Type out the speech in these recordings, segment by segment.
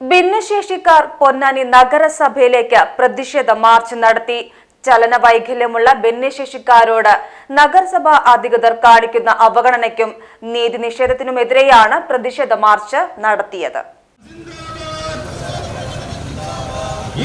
ഭിന്നശേഷിക്കാർ പൊന്നാനി നഗരസഭയിലേക്ക് പ്രതിഷേധ മാർച്ച് നടത്തി. ചലന വൈകല്യമുള്ള ഭിന്നശേഷിക്കാരോട് നഗരസഭ അധികൃതർ കാണിക്കുന്ന അവഗണനയ്ക്കും നീതി നിഷേധത്തിനുമെതിരെയാണ് പ്രതിഷേധ മാർച്ച് നടത്തിയത്.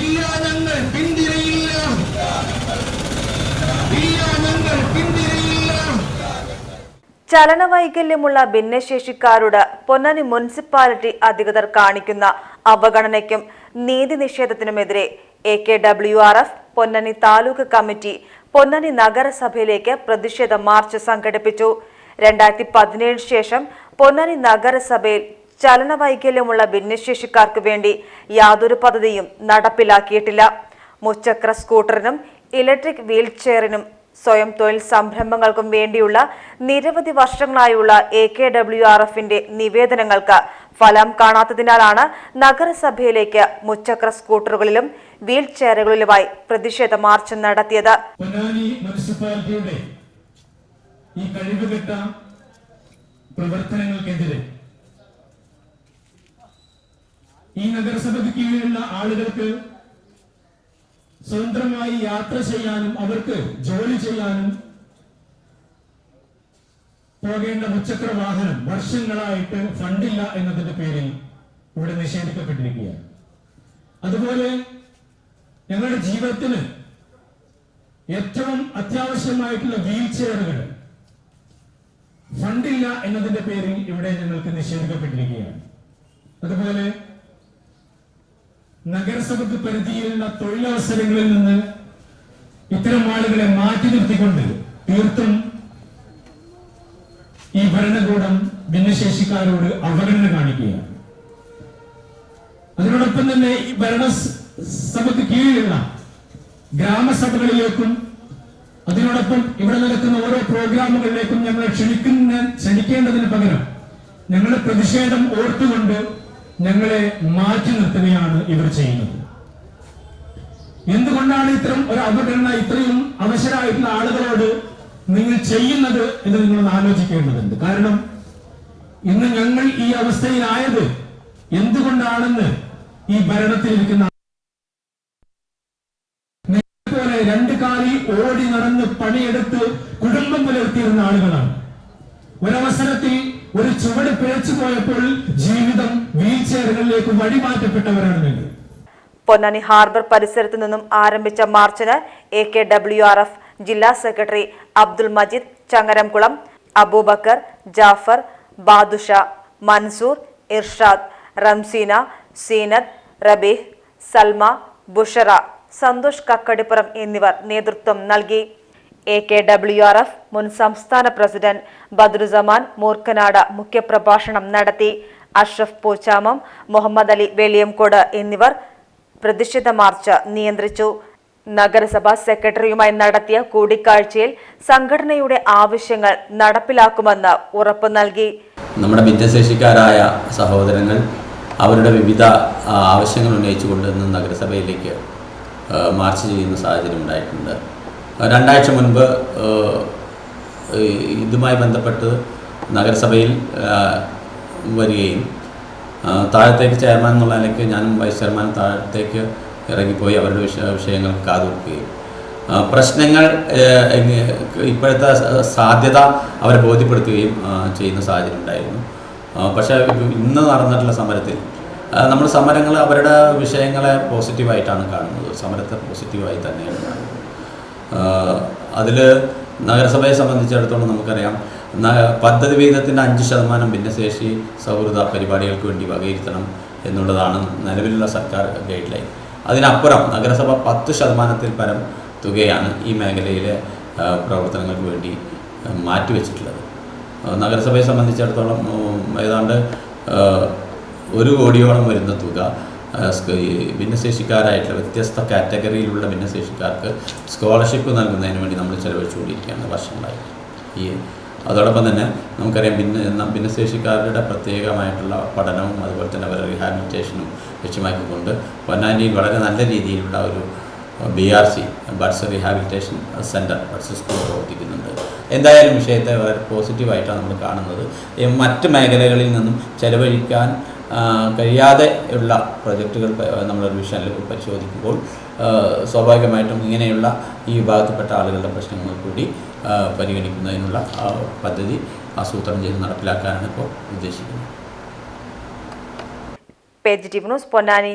ഇല്ല ഞങ്ങൾ പിന്തിരയില്ല ഇല്ല ഞങ്ങൾ പിന്തിരയില്ല ചലനവൈകല്യമുള്ള ഭിന്നശേഷിക്കാരോട് പൊന്നാനി മുനിസിപ്പാലിറ്റി അധികൃതർ കാണിക്കുന്ന അവഗണനയ്ക്കും നീതി നിഷേധത്തിനുമെതിരെ A K W R F Ponnani taluk committee Ponnani നഗരസഭയിലേക്ക് പ്രതിഷേധ മാർച്ച് സംഘടിപ്പിച്ചു. രണ്ടായിരത്തി പതിനേഴ് ശേഷം പൊന്നാനി നഗരസഭയിൽ ചലനവൈകല്യമുള്ള ഭിന്നശേഷിക്കാർക്ക് വേണ്ടി യാതൊരു പദ്ധതിയും നടപ്പിലാക്കിയിട്ടില്ല. മുച്ചക്ര സ്കൂട്ടറിനും ഇലക്ട്രിക് വീൽ ചെയറിനും സ്വയം തൊഴിൽ സംരംഭങ്ങൾക്കും വേണ്ടിയുള്ള നിരവധി വർഷങ്ങളായുള്ള എ കെ ഡബ്ല്യു ആർ എഫിന്റെ നിവേദനങ്ങൾക്ക് ഫലം കാണാത്തതിനാലാണ് നഗരസഭയിലേക്ക് മുച്ചക്ര സ്കൂട്ടറുകളിലും വീൽ ചെയറുകളിലുമായി പ്രതിഷേധ മാർച്ച് നടത്തിയത്. ഈ പ്രവർത്തനങ്ങൾക്കെതിരെ ഈ നഗരസഭയ്ക്ക് കീഴിലുള്ള ആളുകൾക്ക് സ്വതന്ത്രമായി യാത്ര ചെയ്യാനും അവർക്ക് ജോലി ചെയ്യാനും പോകേണ്ട മുച്ചക്ര വാഹനം വർഷങ്ങളായിട്ട് ഫണ്ടില്ല എന്നതിന്റെ പേരിൽ ഇവിടെ നിഷേധിക്കപ്പെട്ടിരിക്കുകയാണ്. അതുപോലെ ഞങ്ങളുടെ ജീവിതത്തിന് ഏറ്റവും അത്യാവശ്യമായിട്ടുള്ള വീൽ ചെയറുകൾ ഫണ്ടില്ല എന്നതിന്റെ പേരിൽ ഇവിടെ ഞങ്ങൾക്ക് നിഷേധിക്കപ്പെട്ടിരിക്കുകയാണ്. അതുപോലെ നഗരസഭയ്ക്ക് പരിധിയിലുള്ള തൊഴിലവസരങ്ങളിൽ നിന്ന് ഇത്തരം ആളുകളെ മാറ്റി നിർത്തിക്കൊണ്ട് തീർത്തും ഈ ഭരണകൂടം ഭിന്നശേഷിക്കാരോട് അവഗണന കാണിക്കുകയാണ്. അതിനോടൊപ്പം തന്നെ ഈ ഭരണസഭയ്ക്ക് കീഴിലുള്ള ഗ്രാമസഭകളിലേക്കും അതിനോടൊപ്പം ഇവിടെ നടക്കുന്ന ഓരോ പ്രോഗ്രാമുകളിലേക്കും ഞങ്ങളെ ക്ഷണിക്കുന്ന ക്ഷണിക്കേണ്ടതിന് പകരം ഞങ്ങളുടെ പ്രതിഷേധം ഓർത്തുകൊണ്ട് ഞങ്ങളെ മാറ്റി നിർത്തുകയാണ് ഇവർ ചെയ്യുന്നത്. എന്തുകൊണ്ടാണ് ഇത്തരം ഒരു അവഗണന ഇത്രയും അവശരായിട്ടുള്ള ആളുകളോട് നിങ്ങൾ ചെയ്യുന്നത് എന്ന് നിങ്ങൾ ആലോചിക്കേണ്ടതുണ്ട്. കാരണം ഇന്ന് ഞങ്ങൾ ഈ അവസ്ഥയിലായത് എന്തുകൊണ്ടാണെന്ന് ഈ ഭരണത്തിലിരിക്കുന്ന പോലെ രണ്ട് കാലി ഓടി നടന്ന് പണിയെടുത്ത് കുടുംബം പുലർത്തിയിരുന്ന ആളുകളാണ്. ഒരവസരത്തിൽ ഒരു ചുവട് പിഴച്ചു പോയപ്പോൾ ജീവിതം വീൽ വഴിമാറ്റപ്പെട്ടവരാണ് നിങ്ങൾ പൊന്നാനി ഹാർബർ പരിസരത്തു നിന്നും ആരംഭിച്ച മാർച്ചിന് A K W R F ജില്ലാ സെക്രട്ടറി അബ്ദുൽ മജീദ് ചങ്ങരംകുളം അബൂബക്കർ ജാഫർ ബാദുഷ മൻസൂർ ഇർഷാദ് റംസീന സീനത്ത് റബീഹ് സൽമ ബുഷറ സന്തോഷ് കക്കടിപ്പുറം എന്നിവർ നേതൃത്വം നൽകി. A K W R F മുൻ സംസ്ഥാന പ്രസിഡന്റ് ബദ്രുസമാൻ മൂർക്കനാട് മുഖ്യപ്രഭാഷണം നടത്തി. അഷ്റഫ് പൂച്ചാമം മുഹമ്മദ് അലി വെളിയംകോട് എന്നിവർ പ്രതിഷേധ മാർച്ച് നിയന്ത്രിച്ചു. നഗരസഭാ സെക്രട്ടറിയുമായി നടത്തിയ കൂടിക്കാഴ്ചയിൽ സംഘടനയുടെ ആവശ്യങ്ങൾ നടപ്പിലാക്കുമെന്ന് ഉറപ്പു നൽകി. നമ്മുടെ ഭിന്നശേഷിക്കാരായ സഹോദരങ്ങൾ അവരുടെ വിവിധ ആവശ്യങ്ങൾ ഉന്നയിച്ചുകൊണ്ട് നഗരസഭയിലേക്ക് മാർച്ച് ചെയ്യുന്ന സാഹചര്യം ഉണ്ടായിട്ടുണ്ട്. രണ്ടാഴ്ച മുൻപ് ഇതുമായി ബന്ധപ്പെട്ട് നഗരസഭയിൽ വരികയും താഴത്തേക്ക് ചെയർമാൻ എന്നുള്ള നിലയ്ക്ക് ഞാനും വൈസ് ചെയർമാൻ താഴത്തേക്ക് ഇറങ്ങിപ്പോയി അവരുടെ വിഷ വിഷയങ്ങൾ കാതുകൊടുക്കുകയും പ്രശ്നങ്ങൾ ഇപ്പോഴത്തെ സാധ്യത അവരെ ബോധ്യപ്പെടുത്തുകയും ചെയ്യുന്ന സാഹചര്യം ഉണ്ടായിരുന്നു. പക്ഷേ ഇന്ന് നടന്നിട്ടുള്ള സമരത്തിൽ നമ്മൾ സമരങ്ങൾ അവരുടെ വിഷയങ്ങളെ പോസിറ്റീവായിട്ടാണ് കാണുന്നത്. സമരത്തെ പോസിറ്റീവായി തന്നെയാണ് കാണുന്നത്. അതിൽ നഗരസഭയെ സംബന്ധിച്ചിടത്തോളം നമുക്കറിയാം പദ്ധതി വിഹിതത്തിന്റെ അഞ്ച് ശതമാനം ഭിന്നശേഷി സൗഹൃദ പരിപാടികൾക്ക് വേണ്ടി വകയിരുത്തണം എന്നുള്ളതാണ് നിലവിലുള്ള സർക്കാർ ഗൈഡ് ലൈൻ അതിനപ്പുറം നഗരസഭ പത്ത് ശതമാനത്തിൽ പരം തുകയാണ് ഈ മേഖലയിലെ പ്രവർത്തനങ്ങൾക്ക് വേണ്ടി മാറ്റിവെച്ചിട്ടുള്ളത്. നഗരസഭയെ സംബന്ധിച്ചിടത്തോളം ഏതാണ്ട് ഒരു കോടിയോളം വരുന്ന തുക ഭിന്നശേഷിക്കാരായിട്ടുള്ള വ്യത്യസ്ത കാറ്റഗറിയിലുള്ള ഭിന്നശേഷിക്കാർക്ക് സ്കോളർഷിപ്പ് നൽകുന്നതിന് വേണ്ടി നമ്മൾ ചെലവഴിച്ചുകൊണ്ടിരിക്കുകയാണ് വർഷങ്ങളായി. ഈ അതോടൊപ്പം തന്നെ നമുക്കറിയാം ഭിന്ന ഭിന്നശേഷിക്കാരുടെ പ്രത്യേകമായിട്ടുള്ള പഠനവും അതുപോലെ തന്നെ അവരുടെ റീഹാബിലിറ്റേഷനും ലക്ഷ്യമാക്കിക്കൊണ്ട് പൊന്നാനിയിൽ വളരെ നല്ല രീതിയിലുള്ള ഒരു B R C buds rehabilitation centre buds school പ്രവർത്തിക്കുന്നുണ്ട്. എന്തായാലും വിഷയത്തെ വളരെ പോസിറ്റീവായിട്ടാണ് നമ്മൾ കാണുന്നത്. മറ്റ് മേഖലകളിൽ നിന്നും ചെലവഴിക്കാൻ കഴിയാതെ ഉള്ള പ്രൊജക്റ്റുകൾ നമ്മൾ റിവിഷനിൽ പരിശോധിക്കുമ്പോൾ സ്വാഭാവികമായിട്ടും ഇങ്ങനെയുള്ള ഈ വിഭാഗത്തിൽപ്പെട്ട ആളുകളുടെ പ്രശ്നങ്ങൾ കൂടി പരിഗണിക്കുന്നതിനുള്ള പദ്ധതി ആസൂത്രണം ചെയ്ത് നടപ്പിലാക്കാനാണ് ഇപ്പോൾ ഉദ്ദേശിക്കുന്നത്. പൊന്നാനി